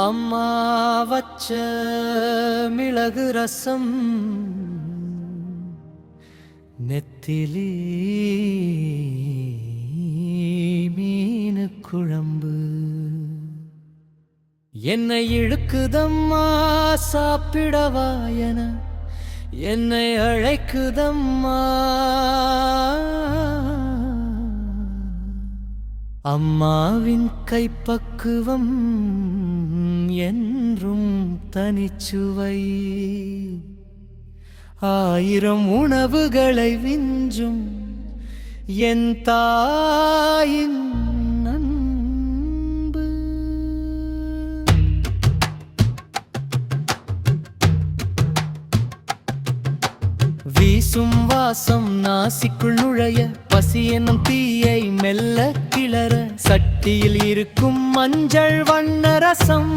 அம்மா வச்ச மிளகு ரசம் நெத்திலி மீனு குழம்பு. என்னை இழுக்குதம்மா சாப்பிடவாயன என்னை அழைக்குதம்மா. அம்மாவின் கைப்பக்குவம் என்றும் தனிச்சுவை. ஆயிரம் உணவுகளை விஞ்சும் என் தாயின் வீசும் வாசம் நாசிக்குள் நுழைய பசி என்னும் தீயை மெல்ல கிளற சட்டியில் இருக்கும் மஞ்சள் வண்ண ரசம்.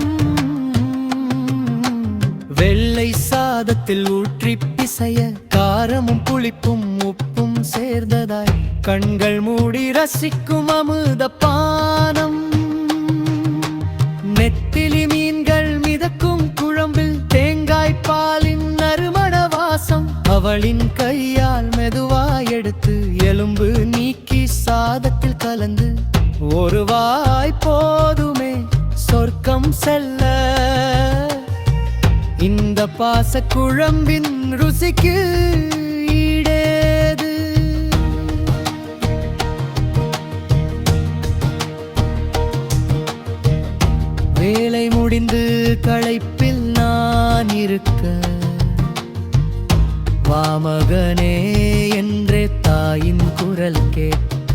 வெள்ளை சாதத்தில் ஊற்றி பிசைய காரமும் புளிப்பும் உப்பும் சேர்ந்ததாய் கண்கள் மூடி ரசிக்கும் அமுத பானம். நெத்திலி மீன்கள் மிதக்கும் குழம்பில் தேங்காய் பாலின் நறுமண வாசம். அவளின் கையால் மெதுவாய் எடுத்து எலும்பு நீக்கி சாதத்தில் கலந்து ஒரு வாய் போதுமே சொர்க்கம் செல்ல. இந்த பாச குழம்பின் ருசிக்கு ஈடேது. வேலை முடிந்து களைப்பில் நான் இருக்க வாமகனே என்றே தாயின் குரல் கேட்க.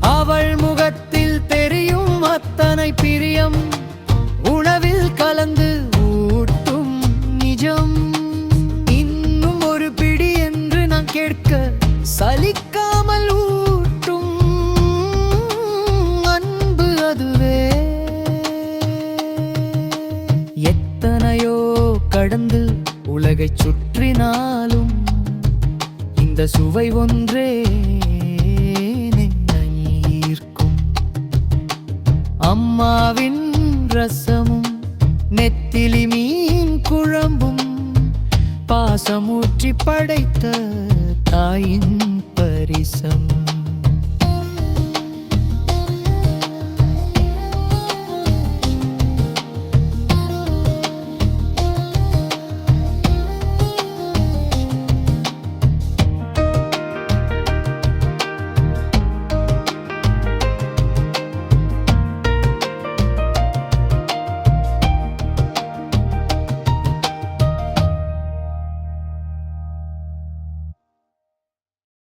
அவள் முகத்தில் தெரியும் அத்தனை பிரியம். உணவில் கலந்து ஊட்டும் நிஜம். இன்னும் ஒரு பிடி என்று நான் கேட்க சலிக்காமல் ஊ உலகை சுற்றினாலும் இந்த சுவை ஒன்றே நெஞ்சை ஈர்க்கும். அம்மாவின் ரசமும் நெத்திலி மீன் குழம்பும் பாசமூற்றி படைத்த தாயின் பரிசம்